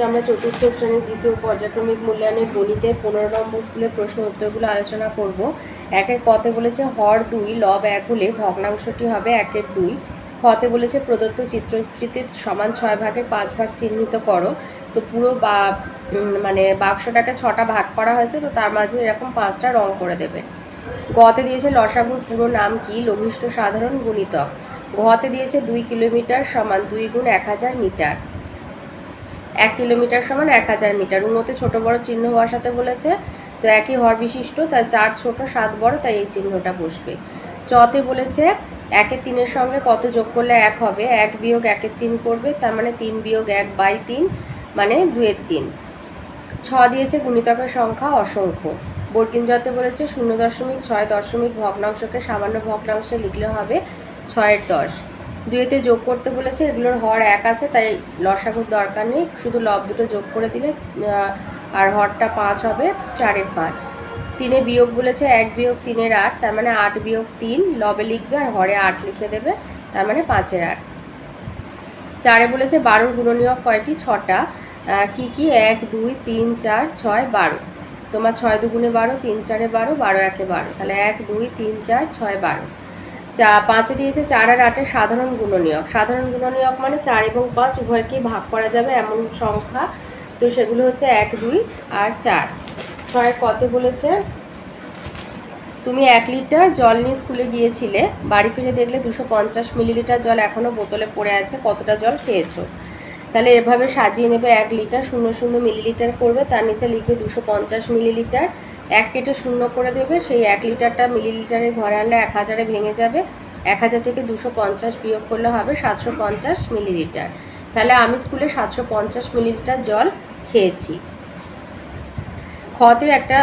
আজকে আমরা চতুর্থ শ্রেণির দ্বিতীয় পর্যায়ক্রমিক মূল্যায়নের গণিতের পনেরো নম্বর স্কুলের প্রশ্ন উত্তরগুলো আলোচনা করব। একের কতে বলেছে হর দুই, লব এক হলে ভগ্নাংশটি হবে একের দুই। খতে বলেছে প্রদত্ত চিত্রকৃতির সমান ছয় ভাগের পাঁচ ভাগ চিহ্নিত করো। তো পুরো বা মানে বাক্সটাকে ছটা ভাগ করা হয়েছে, তো তার মাঝে এরকম পাঁচটা রং করে দেবে। গতে দিয়েছে লসাগুর পুরো নাম কি? লঘিষ্ঠ সাধারণ গুণিতক। ঘতে দিয়েছে দুই কিলোমিটার সমান দুই গুণ এক হাজার মিটার। এক কিলোমিটার সমান এক হাজার মিটার। উন্নতে ছোট বড় চিহ্ন বসাতে বলেছে, তো একই হর বিশিষ্ট তাই চার ছোট, সাত বড়, তাই এই চিহ্নটা বসবে। চতে বলেছে একের তিনের সঙ্গে কত যোগ করলে এক হবে? এক বিয়োগ একের তিন করবে, তার মানে তিন বিয়োগ এক বাই তিন মানে দুয়ের তিন। ছ দিয়েছে গুণিতকের সংখ্যা অসংখ্য। বর্গিন জতে বলেছে শূন্য দশমিক ছয় দশমিক ভগ্নাংশকে সামান্য ভগ্নাংশে লিখলে হবে ছয়ের দশ। দুয়েতে যোগ করতে বলেছে, এগুলোর হর এক আছে, তাই লসাগুর দরকার নেই। শুধু লব দুটো যোগ করে দিলে আর হরটা পাঁচ হবে, চারের পাঁচ। তিনে বিয়োগ বলেছে, এক বিয়োগ তিনের আট, তার মানে আট বিয়োগ তিন, লবে লিখবে আর হরে আট লিখে দেবে, তার মানে পাঁচের আট। চারে বলেছে, বারোর গুণনীয়ক কয়টি? ছটা। কি কি? এক, দুই, তিন, চার, ছয়, বারো। তোমার ছয় দুগুণে বারো, তিন চারে বারো বারো একে বারো। তাহলে এক, দুই, তিন, চার, ছয়, বারো। চা, পাঁচে দিয়েছে চার আর আটের সাধারণ গুণনীয়ক। সাধারণ গুণনীয়ক মানে চার এবং পাঁচ উভয়কে ভাগ করা যাবে এমন সংখ্যা। তো সেগুলো হচ্ছে এক, দুই আর চার। ছয়ের কতে বলেছে, তুমি এক লিটার জল নিয়ে স্কুলে গিয়েছিলে। বাড়ি ফিরে দেখলে দুশো পঞ্চাশ মিলিলিটার জল এখনও বোতলে পড়ে আছে। কতটা জল খেয়েছো? তাহলে এভাবে সাজিয়ে নেবে এক লিটার, শূন্য শূন্য মিলিলিটার করবে, তার নিচে লিখবে দুশো পঞ্চাশ মিলিলিটার। এক কেটে শূন্য করে দেবে, সেই এক লিটারটা মিলিলিটারে ঘরে আনলে এক হাজারে ভেঙে যাবে। এক হাজার থেকে দুশো পঞ্চাশ বিয়োগ করলে হবে সাতশো পঞ্চাশ মিলিলিটার। তাহলে আমি স্কুলে সাতশো পঞ্চাশ মিলিলিটার জল খেয়েছি। খতে একটা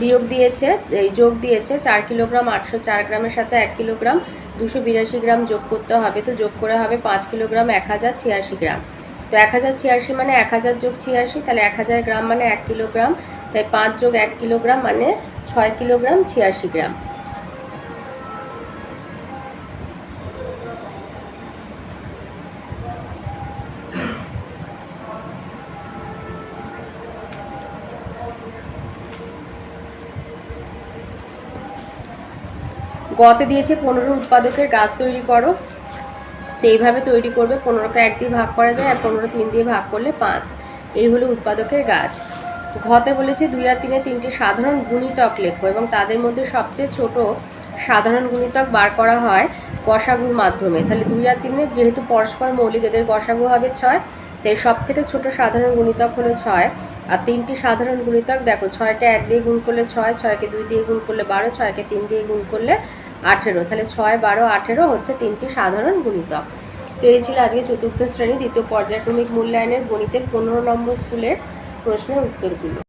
বিয়োগ দিয়েছে, এই যোগ দিয়েছে, চার কিলোগ্রাম আটশো চার গ্রামের সাথে এক কিলোগ্রাম, দুশো বিরাশি গ্রাম যোগ করতে হবে, তো যোগ করে হবে পাঁচ কিলোগ্রাম, এক হাজার ছিয়াশি গ্রাম। তো এক হাজার ছিয়াশি মানে এক হাজার যোগ ছিয়াশি, তাহলে এক হাজার গ্রাম মানে এক কিলোগ্রাম। তাই পাঁচ যোগ এক কিলোগ্রাম মানে ছয় কিলোগ্রাম ছিয়াশি গ্রাম। গতে দিয়েছে পনেরো উৎপাদকের গাছ তৈরি করো। তো এইভাবে তৈরি করবে, পনেরোকে এক দিয়ে ভাগ করা যায় আর পনেরো তিন দিয়ে ভাগ করলে পাঁচ। এই হলো উৎপাদকের গাছ। ঘতে বলেছে দুই আর তিনে তিনটি সাধারণ গুণিতক লেখো এবং তাদের মধ্যে সবচেয়ে ছোট সাধারণ গুণিতক বার করা হয় গসাগুর মাধ্যমে। তাহলে দুই আর তিনের যেহেতু পরস্পর মৌলিক, এদের গসাগু হবে ছয়, তাই সব থেকে ছোট সাধারণ গুণিতক হলো ছয়। আর তিনটি সাধারণ গুণিতক দেখো, ছয়কে এক দিয়ে গুণ করলে ছয়, ছয়কে দুই দিয়ে গুণ করলে বারো, ছয়কে তিন দিয়ে গুণ করলে আঠেরো, তাহলে ছয়, বারো, আঠেরো হচ্ছে তিনটি সাধারণ গুণিতক তো এই ছিল আজকে চতুর্থ শ্রেণি, দ্বিতীয় পর্যায়ক্রমিক মূল্যায়নের গণিতের পনেরো নম্বর স্কুলের প্রশ্নের উত্তরগুলো।